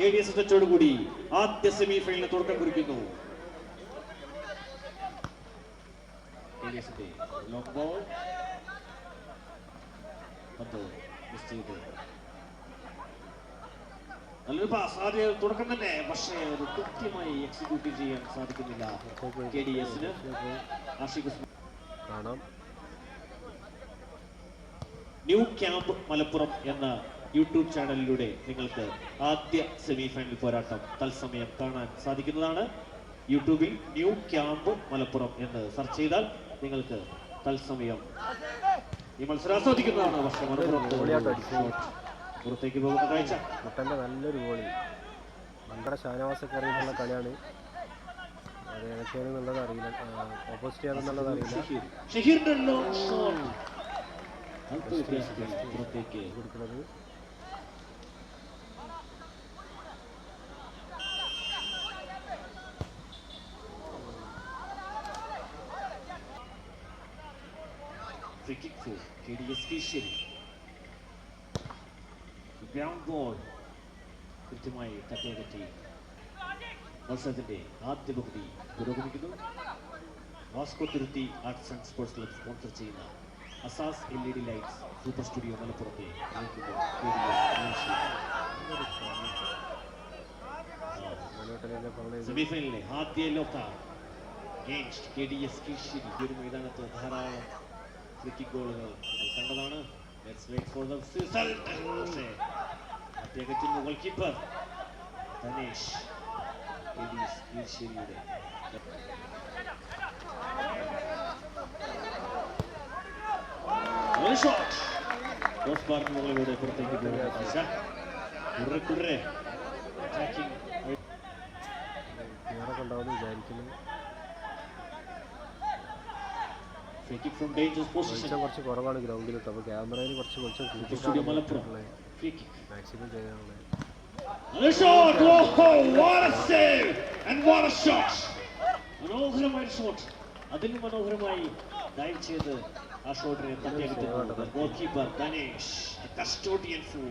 K D S S എച്ചോടുകൂടി ആദ്യ semi ഫൈനലിന് തുടക്കം കുറിക്കുന്നു. ചെയ്തു. നല്ലൊരു പാസ് ആദ്യ തുടക്കം തന്നെ. പക്ഷേ അത് കൃത്യമായി എക്സിക്യൂട്ട് ചെയ്യാൻ സാധിക്കുന്നില്ല. കെ ഡി എസിന് ആഷിഖ് കാണാം. ന്യൂ ക്യാമ്പ് മലപ്പുറം എന്ന യൂട്യൂബ് ചാനലിലൂടെ നിങ്ങൾക്ക് ആദ്യ സെമി ഫൈനൽ പോരാട്ടം തത്സമയം കാണാൻ സാധിക്കുന്നതാണ്. യൂട്യൂബിൽ ന്യൂ ക്യാമ്പ് മലപ്പുറം എന്ന് സെർച്ച് ചെയ്താൽ നിങ്ങൾക്ക് തത്സമയം ഈ മത്സരം ആസ്വദിക്കുന്നതാണ്. വർഷം. പുറത്തേക്ക് പോകുന്ന കാഴ്ച. മുട്ടന്റെ നല്ലൊരു ഗോളി. നമ്മുടെ ഷാനവാസൊക്കെ അറിയുന്നുള്ള കളിയാണ്. അത് ഏതൊക്കെയാണ് എന്നുള്ളത് അറിയില്ല. ഓപ്പോസിറ്റ് അറിയില്ല. പുറത്തേക്ക് കൊടുക്കുന്നത്. Free kick for KDS Kishiri. Ground ball കൃത്യമായി തട്ടിയകറ്റി മത്സരത്തിന്റെ ആദ്യ പകുതി പുരോഗമിക്കുന്നു Vasco Thiruthi arts and sports club sponsor ചെയ്യുന്ന Asas L E D lights super studio മലപ്പുറത്തെ നയിക്കുന്നു KDS മനോട്ടലിന്റെ ഫൗൾ ചെയ്ത് സെമിഫൈനലിലെ ആദ്യ ലോക്ക games K D S Kishiri ഈ ഒരു മൈതാനത്ത് ധാരാളം ഫ്രിക്കിക് ഗോളുകൾ കണ്ടതാണ്. അദ്ദേഹത്തിന്റെ ഗോൾ കീപ്പർ എസ് ഷോട്ട് ക്രോസ് ബാറിന് മുകളിലൂടെ പുറത്തേക്ക് പോകുന്ന കാഴ്ച കുറെ കുറെ. ഉണ്ടാവുമെന്ന് വിചാരിക്കുന്നു. Position. വെളിച്ചം കുറച്ച് കുറവാണ് ഗ്രൗണ്ടിൽ അപ്പോൾ ക്യാമറയിൽ കുറച്ച് കുറച്ച് studio Malappuram. Free kick maximum ചെയ്യാനുള്ളത്! മനോഹരമായ ഷോട്ട് അതിലും മനോഹരമായി ഡൈവ് ചെയ്ത് ആ ഷോട്ടിനെ തട്ടിയെടുത്തു goalkeeper Dhanesh custodian for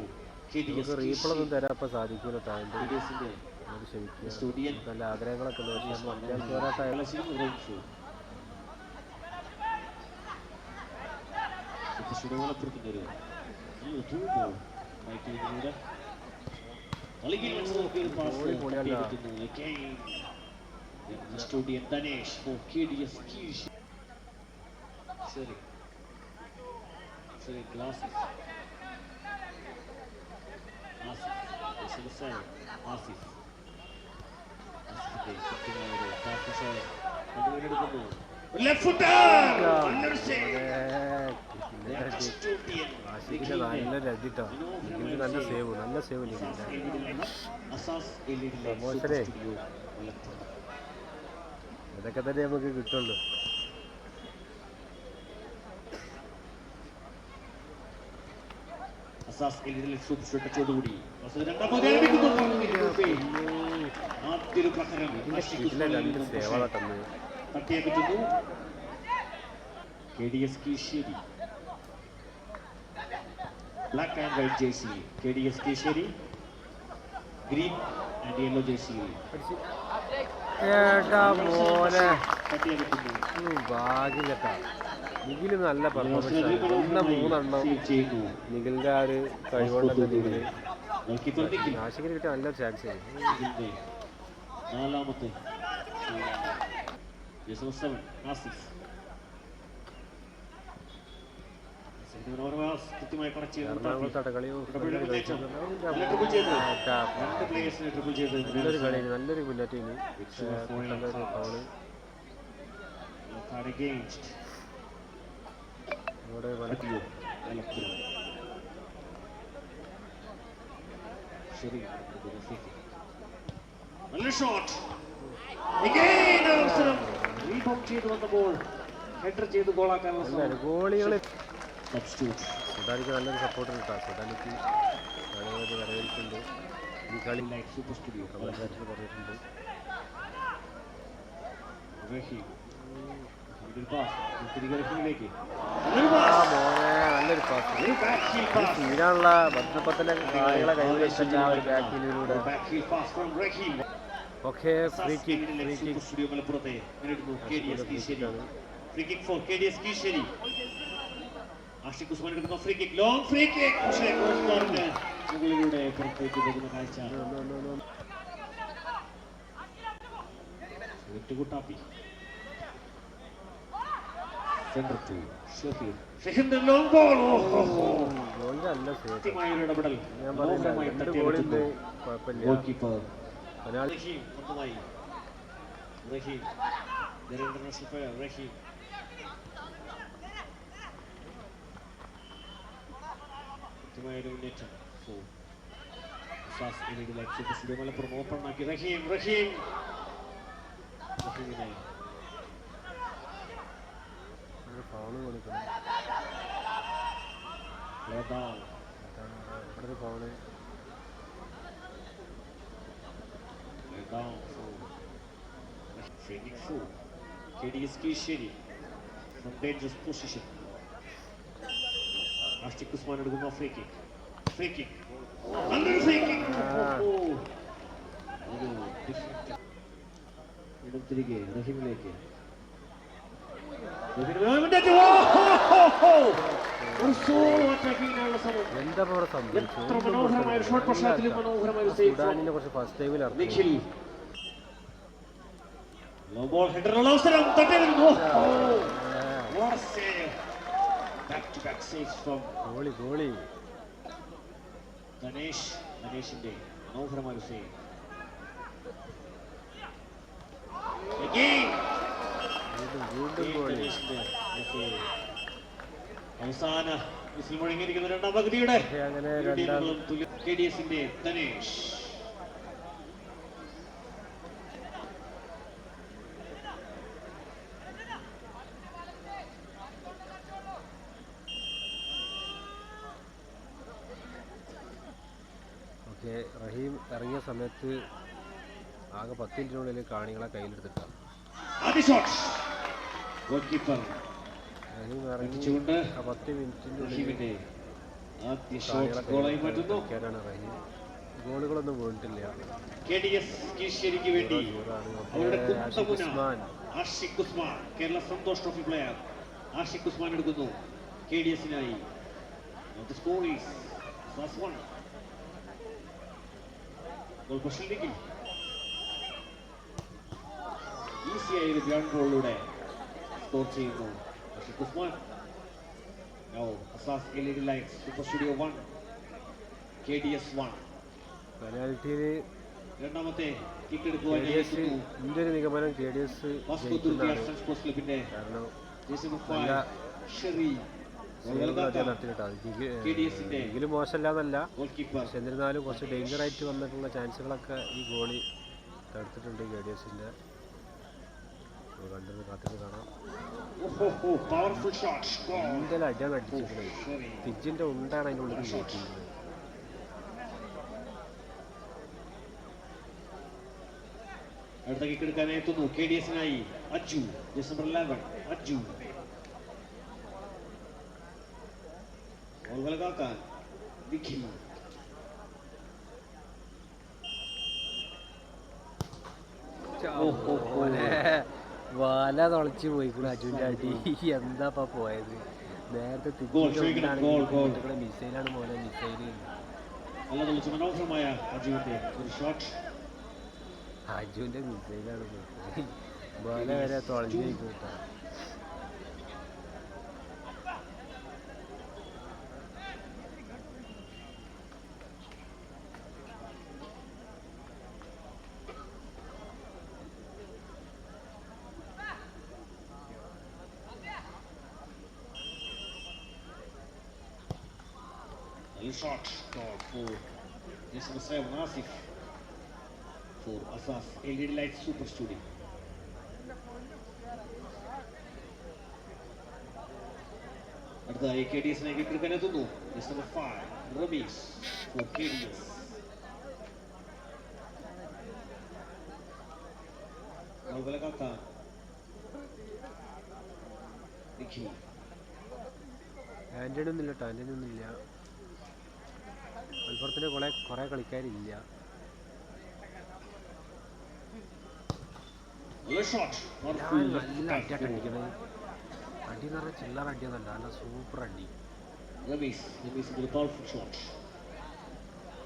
K D നമുക്ക് റീപ്ലൊന്നും തരാൻ ഇപ്പം സാധിക്കൂല താഴെ എസിന്റെ അത് ക്ഷമിക്കുക കസ്റ്റോഡിയൻ നല്ല ആഗ്രഹങ്ങളൊക്കെ പോരാട്ടമായാലും മലപ്പുറത്തിന്റെ ഒരു through ball. മൈക്കിളിലൂടെ കളിയിൽ മനസ്സിലാക്കിയ ഒരു pass സ്റ്റുഡിയൻ പൊളിയല്ല. തട്ടിയെടുക്കുന്നു. K D S Kish. ശരി ശരി glasses Asif Asif pass left foot നല്ലൊരു സേവ് നല്ല രജിട്ടോ എനിക്ക് നല്ല സേവ് നല്ല സേവ് പ്രമോഷനെ ഇതൊക്കെ തന്നെ നമുക്ക് കിട്ടുള്ളൂ. സേവകളെ തന്നു D S Keesheri black and white jersey K D S Keesheri green and yellow jersey ഏട്ടാ മോനെ. തട്ടിയകറ്റുന്നു ഭാഗ്യം കേട്ടാ നിഖിൽ നല്ല പെർഫോമൻസ് ഇന്ന മൂന്നെണ്ണം നിഖിലിന്റെ ആ ഒരു കഴിവുകൊണ്ടല്ല നിഖിൽ? ആഷിഖിന് കിട്ടിയ നല്ല ചാൻസ് നാലാമത്തെ സെവൻ ആസിഫ് ആസിഫിന്റെ മനോഹരമായ pass കൃത്യമായി കണക്ട് ചെയ്ത് എറണാകുളത്തോടെ കളി ട്രിപ്പിൾ വിജയിച്ചു. നല്ല ട്രിപ്പിൾ ചെയ്തു. രണ്ട് പ്ലേയേഴ്സിനെ ട്രിപ്പിൾ ചെയ്ത് നല്ലൊരു കളി നല്ലൊരു മുന്നേറ്റം ഇനി It's a foul പെട്ടെന്ന് ഒരു ഫൗൾ Card against. ഇവിടെ മലപ്പുറം. ശരി. നല്ല ഷോട്ട് അവസരം. റീബോക്ക് ചെയ്ത് വന്ന ബോൾ ഹെഡർ ചെയ്ത് ഗോളാക്കാനുള്ള ഗോളികളെ സബ്സ്റ്റിറ്റ്യൂട്ട് സുഡാനിക്ക് നല്ലൊരു സപ്പോർട്ട് കിട്ടാം സുഡാനിക്ക് വളരെ വരവേൽക്കുന്നുണ്ട് ഈ കളി ലൈറ്റ് സൂപ്പർ സ്റ്റുഡിയോ. കമന്റേറ്റർ പറഞ്ഞിട്ടുണ്ട്. നല്ലൊരു പാസ്. തീരാനുള്ള ബന്ധപ്പത്തിന്റെ കായകളെ കൈവരിച്ചില്ല ആ ഒരു ബാക്കിലൂടെ. Okay free kick free kick Studio മലപ്പുറത്തെ. കീശേരി. ആണ്. Free kick for KDS Keesheri. Ashiq Usman എടുക്കുന്ന free kick long free kick പക്ഷേ ക്രോസ് ബാറിന് മുകളിലൂടെ പുറത്തേക്ക് പോകുന്ന കാഴ്ച. വിട്ടുകുട്ടാപ്പി ലോങ് ബോൾ കൃത്യമായ ഒരു ഇടപെടൽ. മനോഹരമായി തട്ടിയെടുക്കുന്നു. ഗോൾ കീപ്പർ റഹീം ഒന്നുമായി റഹീം. their international Raheem. കൃത്യമായ ഒരു മുന്നേറ്റം മലപ്പുറം ഓപ്പൺ ആക്കി. റഹീം റഹീം. റഹീമിനെ. ഫൗൾ കൊടുക്കണം. ഇവിടെ ഒരു foul for free kick for KDS from dangerous position. Ashiq Usman എടുക്കുന്ന ഫ്രീ കിക്ക് ഫ്രീ കിക്ക് നല്ലൊരു ഫ്രീ കിക്ക് വീണ്ടും തിരികെ റഹീമിലേക്ക്. എന്താ മനോഹരമായ ഷോട്ട് പശ്ചാത്തലത്തിൽ മനോഹരമായ സേവ് കുറച്ച് ഫസ്റ്റ് ടൈമിൽ നിഖിൽ. ലോ ബോൾ ഹെഡറിനുള്ള അവസരം. തട്ടിയിരുന്നു What a save. Back to back saves from goalie goalie Ganesh ഗണേഷിന്റെ മനോഹരമായ സേവ്. അവസാന മുഴങ്ങിയിരിക്കുന്ന രണ്ടാം പകുതിയുടെ അങ്ങനെ രണ്ടാം ടീമുകളും തുല്യ കെ ഡി എസിന്റെ ധനേഷ് ഓക്കെ റഹീം ഇറങ്ങിയ സമയത്ത് ആകെ പത്ത് മിനിറ്റിനുള്ളിൽ കാണികളെ കയ്യിലെടുത്തിട്ടാണ് പത്ത് മിനിറ്റിന്റെ ഉള്ളിൽ ഗോളുകളൊന്നും വീണിട്ടില്ല. ആഷിഖ് ഉസ്മാൻ. കേരള സന്തോഷ് ട്രോഫി പ്ലെയർ ആഷിഖ് ഉസ്മാൻ എടുക്കുന്നു. കെ ഡി എസിനായി സ്കോർ ഈസ് ഗോൾ പൊസിഷനിലേക്ക് ഈസിയായി ഒരു ഗ്രൗണ്ട് ഗോളിലൂടെ സ്കോർ ചെയ്യുന്നു. Ashiq Usman Now, Asas LED Lights, Super Studio 1, KDS 1. പെനാൽറ്റിയിൽ രണ്ടാമത്തെ കിക്ക് കെ എടുക്കുവാൻ ഡി എന്റെ ഒരു നിഗമനം കെ ഡി എസ് കാരണം ഷെറി എങ്കിലും മോശമല്ലാന്നല്ല പക്ഷെ എന്നിരുന്നാലും കുറച്ച് ഡേഞ്ചർ ആയിട്ട് വന്നിട്ടുള്ള ചാൻസുകളൊക്കെ ഈ ഗോളി തടുത്തിട്ടുണ്ട് കെ ഡി എസിന്റെ കണ്ടിരുന്ന് കാത്തിട്ട് കാണാം. അടിയാണ് അടിച്ചിട്ടുള്ളത് പിജിന്റെ ഉണ്ടാണ് അതിന്റെ ഉള്ളിൽ കയറ്റിയിരുന്നത് അടുത്ത കിക്ക് എടുക്കാനായി എത്തുന്നു K D എസിനായി Aju December eleven Aju goal കാക്കാൻ നിഖിൽ ഓഹോ. ഓനെ വല തുളച്ച് പോയിക്കുണു അജുവിന്റെ അടി. എന്താപ്പാ പോയത്? നേരത്തെ. മിസൈലാണ് പോലെ മിസൈൽ. അജുവിന്റെ മിസൈലാണ് വല വരെ തുളഞ്ഞു പോയിക്കണു കേട്ടോ. Shot goal for Jesper Seven Asif for Asas LED Light Super Studio. അടുത്തതായി കെ ഡി എസിനെ കിട്ടിയെടുക്കാൻ എത്തുന്നു just number five Rameez for K D S Nikhil Antony ഒന്നും ഇല്ല കേട്ടോ ആന്റണി ഒന്നും ഇല്ല മലപ്പുറത്തിന് കുറേ കുറേ കളിക്കാരില്ല. നല്ല അടിയായിട്ട് അടിക്കണത് അടി എന്ന് പറഞ്ഞാൽ ചില്ലറ അടിയൊന്നല്ല നല്ല സൂപ്പർ അടി.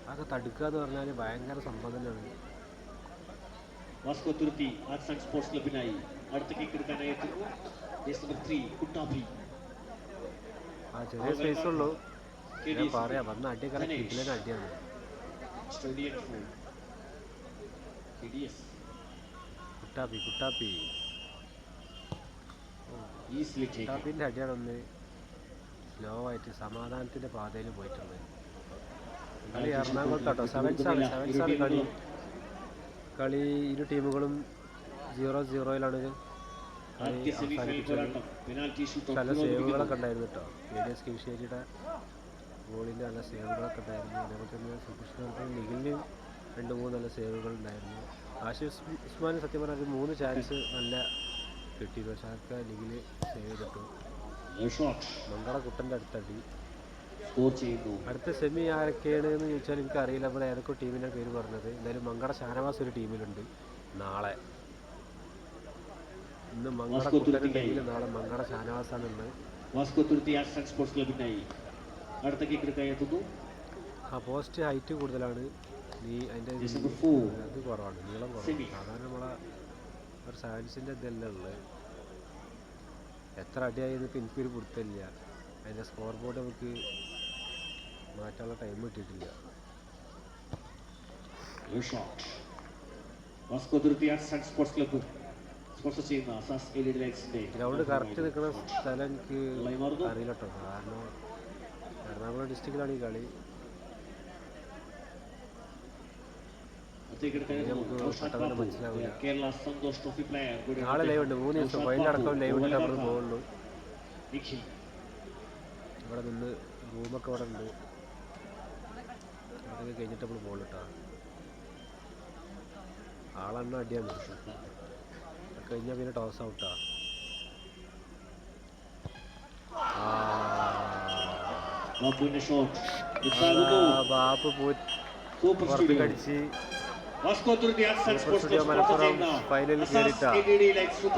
അതൊക്കെ തടുക്കുക എന്ന് പറഞ്ഞാൽ ഭയങ്കര സംഭവം തന്നെയാണ്. Vasco Thuruthi arts and sports ക്ലബിനായി അടുത്ത കിക്ക് എടുക്കാനായി എത്തുന്നു ജേഴ്സി നമ്പർ ത്രീ കുട്ടാഭി ആ ചെറിയ സ്പേസ് ഉള്ളൂ. ഞാൻ പറയാം വന്ന അടിയൊക്കെ കിട്ടിലേക്ക് അടിയാണ് കുട്ടാപ്പി കുട്ടാപ്പി. കുട്ടാപ്പിന്റെ ഒന്ന് സ്ലോ ആയിട്ട് സമാധാനത്തിന്റെ പാതയിൽ പോയിട്ടുണ്ട് കളി എറണാകുളത്താട്ടോ. സെവൻസ് ആണ് സെവൻസ് ആണ് കളി. കളി ഇരു ടീമുകളും സീറോ സീറോയിലാണ് കളി അവസാനിപ്പിച്ചത്. നല്ല സേവുകളൊക്കെ ഉണ്ടായിരുന്നു കേട്ടോ. ഏരിയസ് കിവിശ്ശേരിയുടെ ഗോളിന്റെ നല്ല സേവുകളൊക്കെ ഉണ്ടായിരുന്നു. അതേപോലെ തന്നെ സുകൃഷ്ണ നിഖിലിന് രണ്ട് മൂന്ന് നല്ല സേവുകൾ ഉണ്ടായിരുന്നു. ആഷിഫ് ഉസ്മാൻ സത്യം പറഞ്ഞാൽ മൂന്ന് ചാൻസ് നല്ല കിട്ടി. പക്ഷേ അതൊക്കെ നിഖിൽ സേവ് ചെയ്തിട്ടു. മംഗള കുട്ടന്റെ അടുത്തടി. അടുത്ത സെമി ആരൊക്കെയാണ് എന്ന് ചോദിച്ചാൽ എനിക്ക് അറിയില്ല നമ്മൾ ഏതൊക്കെ ടീമിന്റെ പേര് പറഞ്ഞത്. എന്തായാലും മംഗള ഷാനവാസ് ഒരു ടീമിലുണ്ട് നാളെ. ഇന്ന് മങ്കട കുട്ടനുണ്ടെങ്കിൽ നാളെ മംഗള ഷാനവാസാണ് ഇന്ന്. സ്പോർട്സ് ക്ലബിനായി അടുത്ത എത്തുന്നു ആ പോസ്റ്റ് ഹൈറ്റ് കൂടുതലാണ്. നീ അതിന്റെ ഇത് കുറവാണ്. നീളം കുറവാണ്. സാധാരണ നമ്മളെ ഒരു സയൻസിന്റെ ഇതല്ല ഉള്ളത് എത്ര അടിയായെന്ന് ഇപ്പം എനിക്കൊരു പിടുത്തമില്ല. അതിന്റെ സ്കോർ ബോർഡ് നമുക്ക് മാറ്റാനുള്ള ടൈം കിട്ടിയിട്ടില്ല. ഗ്രൗണ്ട് കറക്റ്റ് നിൽക്കുന്ന സ്ഥലം എനിക്ക്. അറിയില്ല കേട്ടോ കാരണം എറണാകുളം ഡിസ്ട്രിക്റ്റിലാണ് ഈ കളി. നാളെ ലൈവ് ഉണ്ട്. മൂന്ന് ദിവസം. വൈകിട്ടടക്കം ലൈവ് ഉണ്ട്. നമ്മൾ പോകുള്ളൂ ഇവിടെ നിന്ന് റൂമൊക്കെ ഇവിടെ ഉണ്ട്. അതൊക്കെ കഴിഞ്ഞിട്ട് നമ്മൾ പോകുള്ളൂ കേട്ടോ ആളെണ്ണ അടിയാണ്. കഴിഞ്ഞാ കഴിഞ്ഞാൽ പിന്നെ ടോസ് ഔട്ടാ ബാബുവിന്റെ ഷോട്ട് ബാപ്പ് പോയി സൂപ്പർ സ്റ്റുഡിയോ. കടിച്ച്. Vasco Thuruthi arts and sports ഫൈനലിൽ അസാസ്